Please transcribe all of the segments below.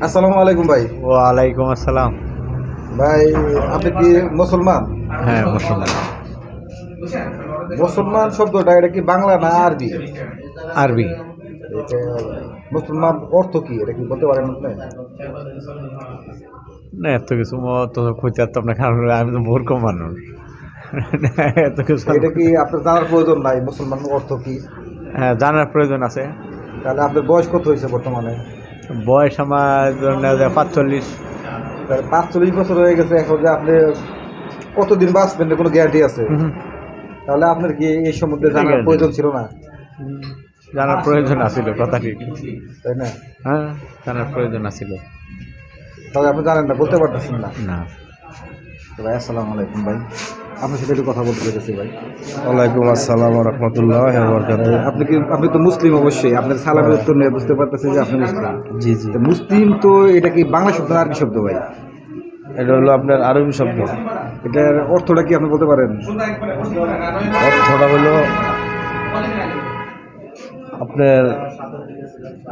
আসসালামু আলাইকুম ভাই। ওয়ালাইকুম আসসালাম। ভাই আপনি কি মুসলমান? হ্যাঁ মুসলমান। মুসলমান শব্দটা এটা কি বাংলা না আরবি? আরবি। মুসলমান অর্থ কি? এটা কি বলতে পারেন আপনি? না এত কিছু ম- তো খুঁজতে পারতাম না কারণ আমি তো মূর্খ মানুষ। এত কিছু এটা কি আপনার জানার প্রয়োজন নাই মুসলমান অর্থ কি? হ্যাঁ জানার প্রয়োজন আছে। তাহলে আপনার বয়স কত হয়েছে বর্তমানে? বয়স আমার পাঁচচল্লিশ। পাঁচচল্লিশ বছর হয়ে গেছে এখন যে আপনি কতদিন বাঁচবেন কোনো গ্যারান্টি আছে? তাহলে আপনার কি এই সম্বন্ধে জানার প্রয়োজন ছিল না? জানার প্রয়োজন আছিল কথা ঠিক। তাই না? হ্যাঁ জানার প্রয়োজন আছিল। তাহলে আপনি জানেন না বলতে পারতেছেন না। না। ভাই আসসালামু আলাইকুম ভাই। আপনার সাথে একটু কথা বলতে পেরেছি ভাই। ওয়ালাইকুম আসসালাম রহমতুল্লাহ আপনি কি আপনি তো মুসলিম অবশ্যই আপনার সালামের উত্তর নিয়ে বুঝতে পারতেছেন যে আপনি মুসলিম। জি জি। মুসলিম তো এটা কি বাংলা শব্দ না আরবি শব্দ ভাই? এটা হলো আপনার আরবি শব্দ। এটার অর্থটা কি আপনি বলতে পারেন? অর্থটা হলো আপনার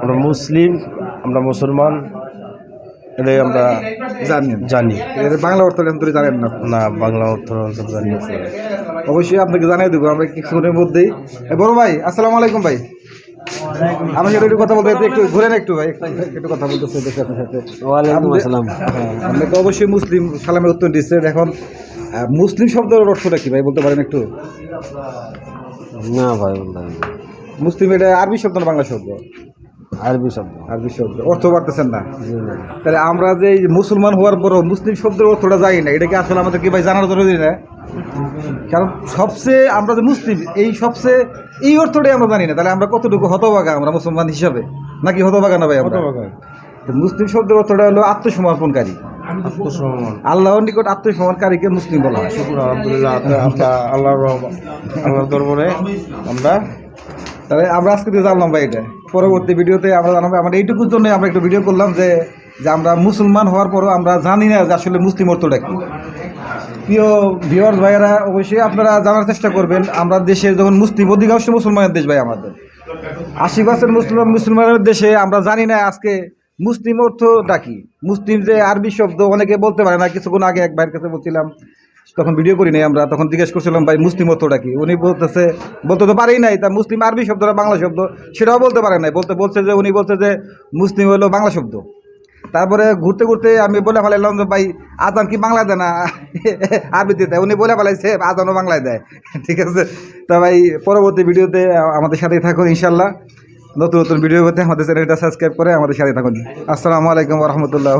আমরা মুসলিম আমরা মুসলমান এটাই আমরা জানি। জানি। এর বাংলা অর্থ অন্তরে জানেন না। না বাংলা অর্থ অন্তত জানি অবশ্যই আপনাকে জানিয়ে দেবো আমরা কিছুক্ষণের মধ্যেই বড় ভাই আসসালামু আলাইকুম ভাই। আমার সাথে একটু কথা বলতে একটু ঘুরেন একটু ভাই একটু কথা বলতেছে দেখি আপনার সাথে। ওয়ালাইকুম আসসালাম। হ্যাঁ, আপনি তো অবশ্যই মুসলিম সালামের উত্তর দিচ্ছেন। এখন মুসলিম শব্দের অর্থটা কি ভাই বলতে পারেন একটু? না ভাই মুসলিম এটা আরবি শব্দ না বাংলা শব্দ? আরবি শব্দ। আরবি শব্দ। অর্থ পারতেছেন না। তাহলে আমরা যে মুসলমান হওয়ার পরও মুসলিম শব্দের অর্থটা জানি না। এটা কি আসলে আমাদের কি ভাই জানার জরুরি না? কারণ সবচেয়ে আমরা যে মুসলিম এই সবচেয়ে এই অর্থটাই আমরা জানি না। তাহলে আমরা কতটুকু হতভাগা আমরা মুসলমান হিসাবে? নাকি হতভাগা না ভাই আমরা? মুসলিম শব্দের অর্থটা হলো আত্মসমর্পণকারী। আল্লাহর নিকট আত্মসমর্পণকারীকে মুসলিম বলা হয়। শুকুর আলহামদুলিল্লাহ আমরা আল্লাহর আল্লাহর দরবারে আমরা তাহলে আমরা আজকে দিয়ে জানলাম ভাই এটা পরবর্তী ভিডিওতে আমরা জানাব। আমরা এইটুকুর জন্য আমরা একটু ভিডিও করলাম যে যে আমরা মুসলমান হওয়ার পরও আমরা জানি না যে আসলে মুসলিম অর্থটা কি। প্রিয় ভিওয়ার্স ভাইয়েরা, অবশ্যই আপনারা জানার চেষ্টা করবেন, আমরা দেশে যখন মুসলিম, অধিকাংশ মুসলমানের দেশ ভাই আমাদের। আশি পার্সেন্ট মুসলমান, মুসলমানের দেশে আমরা জানি না আজকে মুসলিম অর্থটা কি। মুসলিম যে আরবি শব্দ, অনেকে বলতে পারে না, কিছুক্ষণ আগে এক ভাইয়ের কাছে বলছিলাম তখন ভিডিও করি নাই আমরা, তখন জিজ্ঞেস করছিলাম, ভাই, মুসলিম অর্থটা কি? উনি বলতেছে, বলতে তো পারেই নাই, তা মুসলিম আরবি শব্দটা বাংলা শব্দ? সেটাও বলতে পারে নাই, বলতে, বলছে যে, উনি বলছে যে, মুসলিম হলো বাংলা শব্দ। তারপরে ঘুরতে ঘুরতে আমি বলে ফেলাইলাম যে, ভাই, আজান কি বাংলায় দেয় না? আরবিতে দেয়, উনি বলে ফেলাইছে, আজানও বাংলায় দেয়। ঠিক আছে? তা ভাই, পরবর্তী ভিডিওতে আমাদের সাথেই থাকুন ইনশাল্লাহ নতুন নতুন ভিডিও আমাদের চ্যানেলটা সাবস্ক্রাইব করে আমাদের সাথে থাকুন। আসসালামু আলাইকুম রহমতুল্লাহ